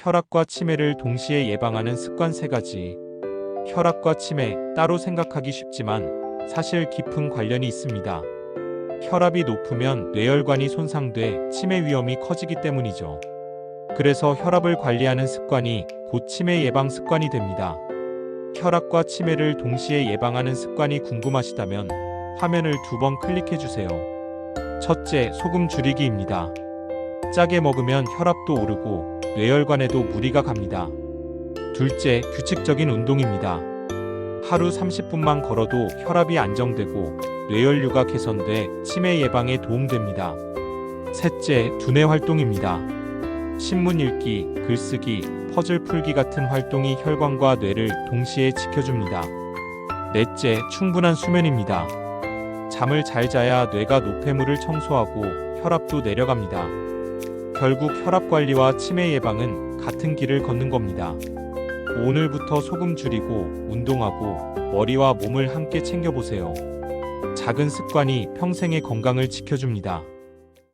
혈압과 치매를 동시에 예방하는 습관 세 가지 혈압과 치매 따로 생각하기 쉽지만 사실 깊은 관련이 있습니다. 혈압이 높으면 뇌혈관이 손상돼 치매 위험이 커지기 때문이죠. 그래서 혈압을 관리하는 습관이 곧 치매 예방 습관이 됩니다. 혈압과 치매를 동시에 예방하는 습관이 궁금하시다면 화면을 두 번 클릭해 주세요. 첫째, 소금 줄이기입니다. 짜게 먹으면 혈압도 오르고 뇌혈관에도 무리가 갑니다. 둘째, 규칙적인 운동입니다. 하루 30분만 걸어도 혈압이 안정되고 뇌혈류가 개선돼 치매 예방에 도움됩니다. 셋째, 두뇌 활동입니다. 신문 읽기, 글쓰기, 퍼즐 풀기 같은 활동이 혈관과 뇌를 동시에 지켜줍니다. 넷째, 충분한 수면입니다. 잠을 잘 자야 뇌가 노폐물을 청소하고 혈압도 내려갑니다. 결국 혈압 관리와 치매 예방은 같은 길을 걷는 겁니다. 오늘부터 소금 줄이고 운동하고 머리와 몸을 함께 챙겨보세요. 작은 습관이 평생의 건강을 지켜줍니다.